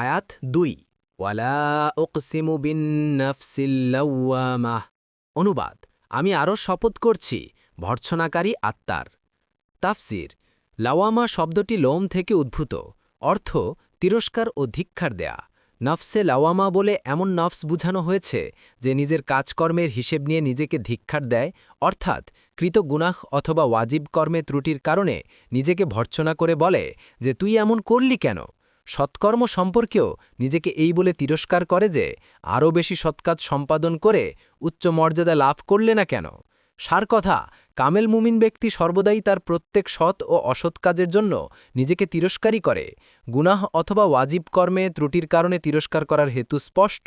আয়াত দুই। ওয়ালা উকসিমু বিন অনুবাদ, আমি আরও শপথ করছি, ভর্ৎসনাকারী আত্মার। তাফসির, লাওয়ামা শব্দটি লোম থেকে উদ্ভূত, অর্থ তিরস্কার ও ধিক্ষার দেয়া। নফসে লাওয়ামা বলে এমন নফস বুঝানো হয়েছে যে নিজের কাজকর্মের হিসেব নিয়ে নিজেকে ধিক্ষার দেয়, অর্থাৎ কৃত গুনাহ অথবা ওয়াজিব কর্মে ত্রুটির কারণে নিজেকে ভর্ৎসনা করে বলে যে, তুই এমন করলি কেন? সৎকর্ম সম্পর্কেও নিজেকে এই বলে তিরস্কার করে যে, আরও বেশি সৎকাজ সম্পাদন করে উচ্চ মর্যাদা লাভ করলে না কেন? সার কথা, কামেল মুমিন ব্যক্তি সর্বদাই তার প্রত্যেক সৎ ও অসৎ কাজের জন্য নিজেকে তিরস্কারই করে। গুনাহ অথবা ওয়াজিব কর্মে ত্রুটির কারণে তিরস্কার করার হেতু স্পষ্ট।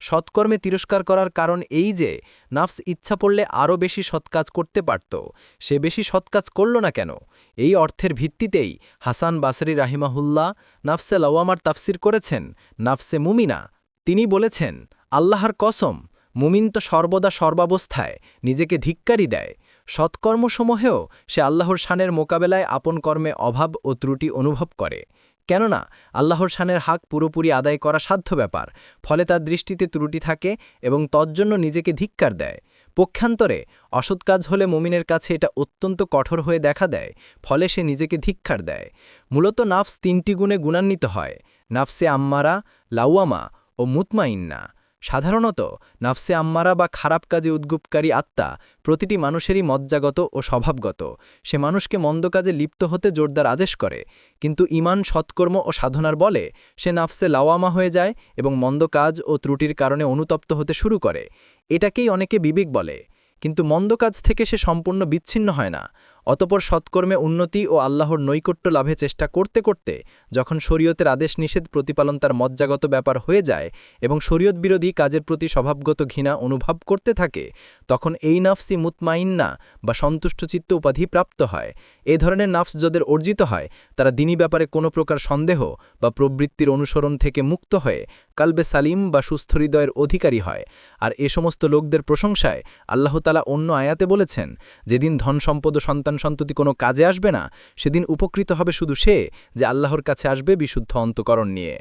সৎকর্মে তিরস্কার করার কারণ এই যে, নাফস ইচ্ছা পড়লে আরও বেশি সৎকাজ করতে পারত। সে বেশি সৎকাজ করল না কেন? এই অর্থের ভিত্তিতেই হাসান বাসরি রাহিমাহুল্লাহ নাফসে লওয়ামার তাফসির করেছেন, নাফসে মুমিনা। তিনি বলেছেন, আল্লাহর কসম মুমিন তো সর্বদা সর্বাবস্থায়, নিজেকে ধিক্কারি দেয়। সৎকর্মসমূহেও সে আল্লাহর শানের মোকাবেলায় আপন কর্মে অভাব ও ত্রুটি অনুভব করে। কেননা, আল্লাহর শানের হাক পুরোপুরি আদায় করা সাধ্য ব্যাপার, ফলে তার দৃষ্টিতে ত্রুটি থাকে এবং তজ্জন্য নিজেকে ধিক্কার দেয়। পক্ষান্তরে, অসৎ কাজ হলে মুমিনের কাছে এটা অত্যন্ত কঠোর হয়ে দেখা দেয়, ফলে সে নিজেকে ধিক্কার দেয়। মূলত নাফস তিনটি গুণে গুণান্বিত হয়, নাফসে আম্মারা, লাউয়ামা ও মুতমাইন্না। সাধারণত নাফসে আম্মারা বা খারাপ কাজে উদ্গুপকারী আত্মা প্রতিটি মানুষেরই মজ্জাগত ও স্বভাবগত। সে মানুষকে মন্দ কাজে লিপ্ত হতে জোরদার আদেশ করে, কিন্তু ইমান সৎকর্ম ও সাধনার বলে সে নাফসে লাওয়ামা হয়ে যায় এবং মন্দ কাজ ও ত্রুটির কারণে অনুতপ্ত হতে শুরু করে। এটাকেই অনেকে বিবেক বলে, কিন্তু মন্দ কাজ থেকে সে সম্পূর্ণ বিচ্ছিন্ন হয় না। অতপর সৎকর্মে উন্নতি ও আল্লাহর নৈকট্য লাভে চেষ্টা করতে করতে যখন শরীয়তের আদেশ নিষেধ প্রতিপালন তার মজ্জাগত ব্যাপার হয়ে যায় এবং শরীয়ত বিরোধী কাজের প্রতি স্বভাবগত ঘৃণা অনুভব করতে থাকে, তখন এই নাফসি মুতমাইন্না বা সন্তুষ্ট চিত্ত উপাধি প্রাপ্ত হয়। এ ধরনের নাফস যাদের অর্জিত হয়, তারা দিনী ব্যাপারে কোনো প্রকার সন্দেহ বা প্রবৃত্তির অনুসরণ থেকে মুক্ত হয়ে কালবে সালিম বা সুস্থ হৃদয়ের অধিকারী হয়। আর এ সমস্ত লোকদের প্রশংসায় আল্লাহতালা অন্য আয়াতে বলেছেন, যেদিন ধন সম্পদ ও সন্তান সন্ততি কোনো কাজে আসবে না, সেদিন উপকৃত হবে শুধু সে যে আল্লাহর কাছে আসবে বিশুদ্ধ অন্তকরণ নিয়ে।